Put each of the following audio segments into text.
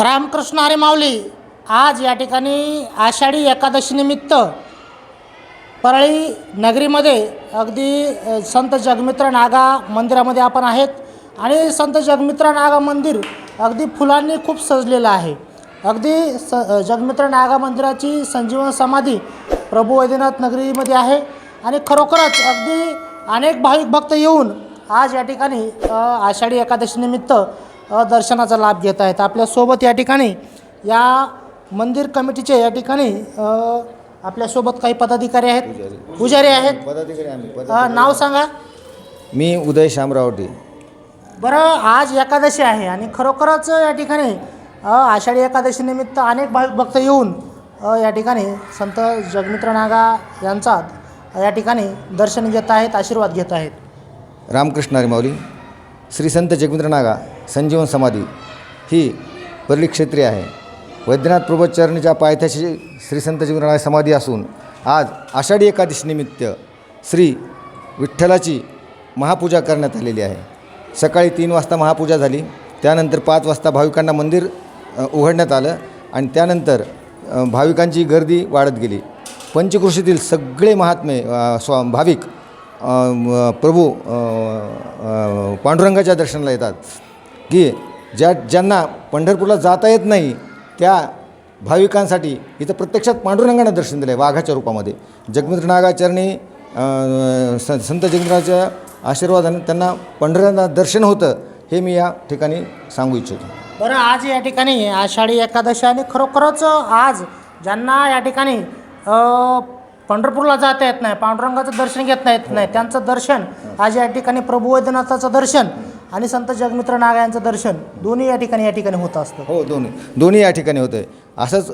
रामकृष्ण हरी माऊली आज या ठिकाणी आषाढी एकादशीनिमित्त परळी नगरीमध्ये अगदी संत जगमित्र नागा मंदिरामध्ये आपण आहेत आणि संत जगमित्र नागा मंदिर अगदी फुलांनी खूप सजलेलं आहे. अगदी स जगमित्र नागा मंदिराची संजीवन समाधी प्रभू वैद्यनाथ नगरीमध्ये आहे आणि खरोखरच अगदी अनेक भाविक भक्त येऊन आज या ठिकाणी आषाढी एकादशीनिमित्त दर्शनाचा लाभ घेत आहेत. आपल्यासोबत या ठिकाणी या मंदिर कमिटीचे या ठिकाणी आपल्यासोबत काही पदाधिकारी आहेत. पुजारी. आहेत. पदाधिकारी आम्ही नाव सांगा. मी उदय शामरावटी. बरं आज एकादशी आहे आणि खरोखरच या ठिकाणी आषाढी एकादशीनिमित्त अनेक भाविक भक्त येऊन या ठिकाणी संत जगमित्र नागा यांचा या ठिकाणी दर्शन घेत आहेत आशीर्वाद घेत आहेत. रामकृष्ण माऊली. श्री संत जगमित्र नागा. संजीवन समाधी ही परली क्षेत्रीय आहे. वैद्यनाथ प्रभोचरणीच्या पायथ्याशी श्री संत जीवनराय समाधी असून आज आषाढी एकादशीनिमित्त श्री विठ्ठलाची महापूजा करण्यात आलेली आहे. सकाळी तीन वाजता महापूजा झाली. त्यानंतर पाच वाजता भाविकांना मंदिर उघडण्यात आलं आणि त्यानंतर भाविकांची गर्दी वाढत गेली. पंचकृषीतील सगळे महात्मे स्वा भाविक प्रभू पांडुरंगाच्या दर्शनाला येतात. की ज्या ज्यांना पंढरपूरला जाता येत नाही त्या भाविकांसाठी इथं प्रत्यक्षात पांडुरंगानं दर्शन दिलं आहे वाघाच्या रूपामध्ये. जगमित्र नागाचरणी स संत जगमित्राच्या आशीर्वादाने त्यांना पंढऱ्यांना दर्शन होतं हे मी या ठिकाणी सांगू इच्छितो. बरं आज या ठिकाणी आषाढी एकादशी आणि खरोखरच आज ज्यांना या ठिकाणी पंढरपूरला जाता येत नाही पांडुरंगाचं दर्शन घेता येत नाही त्यांचं दर्शन आज या ठिकाणी प्रभू वैद्यनाथाचं दर्शन आणि संत जगमित्र नागा यांचं दर्शन दोन्ही या ठिकाणी या ठिकाणी होत असतं. हो दोन्ही. दोन्ही या ठिकाणी होतं आहे असंच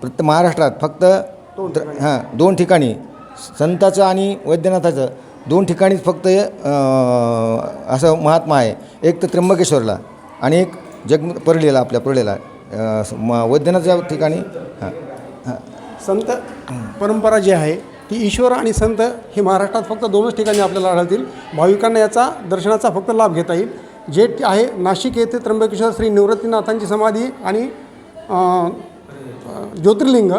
प्रत्येक महाराष्ट्रात फक्त हां दोन ठिकाणी. संताचं आणि वैद्यनाथाचं. दोन ठिकाणीच फक्त अं, असं महात्मा आहे. एक तर त्र्यंबकेश्वरला आणि एक जग परळीला आपल्या परळीला. वैद्यनाथच्या ठिकाणी हां हां. संत परंपरा जी आहे ती ईश्वर आणि संत हे महाराष्ट्रात फक्त दोनच ठिकाणी आपल्याला आढळतील. भाविकांना याचा दर्शनाचा फक्त लाभ घेता येईल. जे आहे नाशिक येथे त्र्यंबकेश्वर श्री निवृत्तीनाथांची समाधी आणि ज्योतिर्लिंग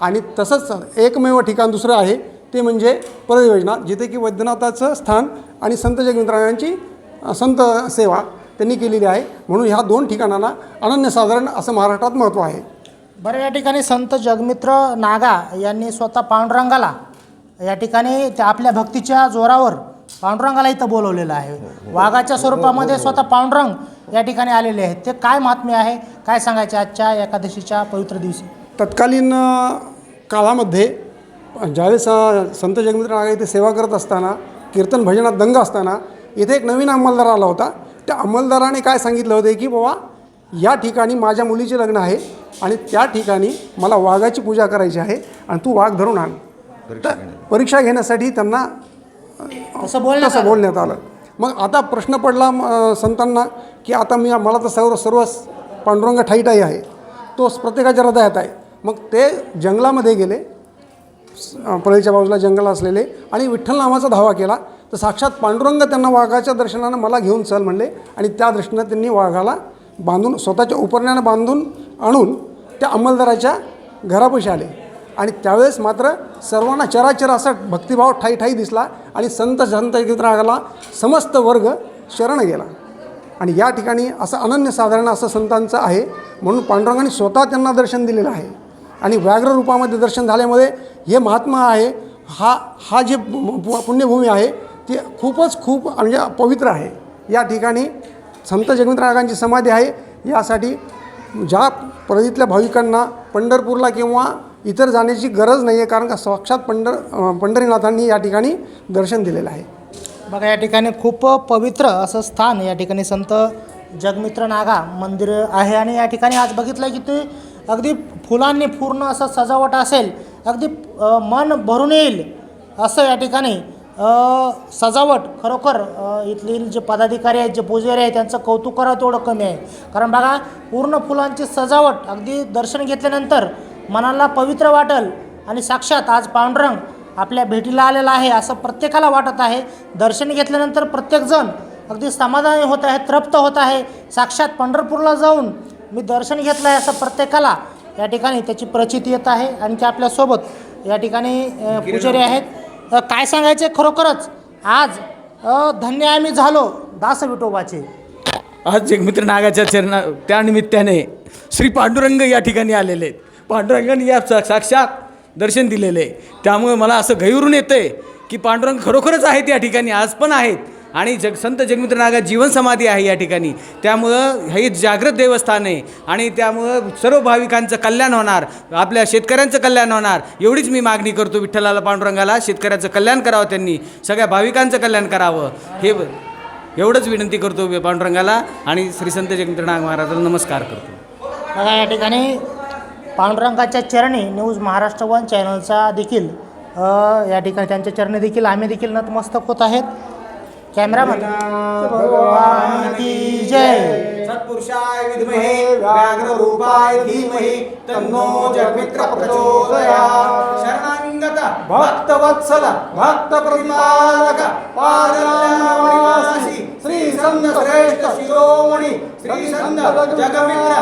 आणि तसंच एकमेव ठिकाण दुसरं आहे ते म्हणजे परयोजना जिथे की वैद्यनाथाचं स्थान आणि संत जगमित्रांची संत सेवा त्यांनी केलेली आहे. म्हणून ह्या दोन ठिकाणांना अनन्यसाधारण असं महाराष्ट्रात महत्त्व आहे. बरं या ठिकाणी संत जगमित्र नागा यांनी स्वतः पांडुरंगाला या ठिकाणी त्या आपल्या भक्तीच्या जोरावर पांडुरंगाला इथं बोलवलेलं आहे. वाघाच्या स्वरूपामध्ये स्वतः पांडुरंग या ठिकाणी आलेले आहेत. ते काय महात्म्य आहे? काय सांगायचे आजच्या एकादशीच्या पवित्र दिवशी? तत्कालीन काळामध्ये ज्यावेळेस संत जगमित्र नागा इथे सेवा करत असताना कीर्तन भजनात दंग असताना इथे एक नवीन अंमलदार आला होता. त्या अंमलदाराने काय सांगितलं होतं की बाबा या ठिकाणी माझ्या मुलीचे लग्न आहे आणि त्या ठिकाणी मला वाघाची पूजा करायची आहे आणि तू वाघ धरून आण. परीक्षा घेण्यासाठी त्यांना असं बोलण्यात तसं आलं. बोलण्यात आलं. मग आता प्रश्न पडला म, संतांना की आता मी मला तर सर्व सर्व पांडुरंग ठाई ठाई आहे. तो प्रत्येकाच्या हृदयात आहे. मग ते जंगलामध्ये गेले पळीच्या बाजूला जंगल असलेले आणि विठ्ठल नामाचा धावा केला. तर साक्षात पांडुरंग त्यांना वाघाच्या दर्शनानं मला घेऊन चल म्हणले आणि त्या दृष्टीनं त्यांनी वाघाला बांधून स्वतःच्या उपरण्यानं बांधून आणून त्या अंमलदाराच्या घरापाशी आले. आणि त्यावेळेस मात्र सर्वांना चराचर असा भक्तिभाव ठाई ठाई दिसला आणि संत संत रागाला समस्त वर्ग शरण गेला. आणि या ठिकाणी असं अनन्यसाधारण असं संतांचं आहे म्हणून पांडुरंगाने स्वतः त्यांना दर्शन दिलेलं आहे. आणि व्याघ्र रूपामध्ये दर्शन झाल्यामुळे हे महात्मा आहे हा हा जे पु- पुण्यभूमी आहे ती खूपच खूप म्हणजे पवित्र आहे. या ठिकाणी संत जगमित्रागांची समाधी आहे. यासाठी ज्या प्रदीतल्या भाविकांना पंढरपूरला किंवा इतर जाण्याची गरज नाही आहे कारण का साक्षात पंढर पंढरीनाथांनी या ठिकाणी दर्शन दिलेलं आहे. बघा या ठिकाणी खूप पवित्र असं स्थान या ठिकाणी संत जगमित्र नागा मंदिर आहे आणि या ठिकाणी आज बघितलं की ते अगदी फुलांनी पूर्ण असं सजावट असेल अगदी मन भरून येईल असं या ठिकाणी सजावट खरोखर इथलील जे पदाधिकारी आहेत जे पुजारी आहेत त्यांचं कौतुक करावं तेवढं कमी आहे. कारण बघा पूर्ण फुलांची सजावट अगदी दर्शन घेतल्यानंतर मनाला पवित्र वाटेल आणि साक्षात आज पांडुरंग आपल्या भेटीला आलेला आहे असं प्रत्येकाला वाटत आहे. दर्शन घेतल्यानंतर प्रत्येकजण अगदी समाधानी होत आहे तृप्त होत आहे. साक्षात पंढरपूरला जाऊन मी दर्शन घेतलं आहे असं प्रत्येकाला या ठिकाणी त्याची प्रचिती येत आहे. आणि ते आपल्यासोबत या ठिकाणी पुजारी आहेत. काय सांगायचे खरोखरच? आज धन्य आम्ही झालो दास विठोबाचे. आज जगमित्र नागाच्या चरणा त्या निमित्ताने श्री पांडुरंग या ठिकाणी आलेले आहेत. पांडुरंगाने या सा- साक्षात दर्शन दिलेले. आहे त्यामुळे मला असं गैरून येतं आहे की पांडुरंग खरोखरच आहेत या ठिकाणी आज पण आहेत. आणि जग संत जगमित्र नागा जीवन समाधी आहे या ठिकाणी. त्यामुळं हे जागृत देवस्थान आहे. आणि त्यामुळं सर्व भाविकांचं कल्याण होणार आपल्या शेतकऱ्यांचं कल्याण होणार. एवढीच मी मागणी करतो विठ्ठलाला पांडुरंगाला शेतकऱ्याचं कल्याण करावं त्यांनी. सगळ्या भाविकांचं कल्याण करावं. हे एवढंच विनंती करतो पांडुरंगाला. आणि श्री संत जगमित्रनाग महाराजाला नमस्कार करतो. बघा या ठिकाणी पांडुरंगाच्या चरणी न्यूज महाराष्ट्र वन चॅनलचा देखील या ठिकाणी त्यांच्या चरणी देखील आम्ही देखील नतमस्तक होत आहेत. कॅमेरामन जय. सत्पुरुषाय विद्महे व्याघ्र रूपाय धीमहि तन्नो जगमित्र भक्त वत्सल भक्त प्रतिपालक श्री संत श्रेष्ठ शिरोमणी श्री संत जगमित्र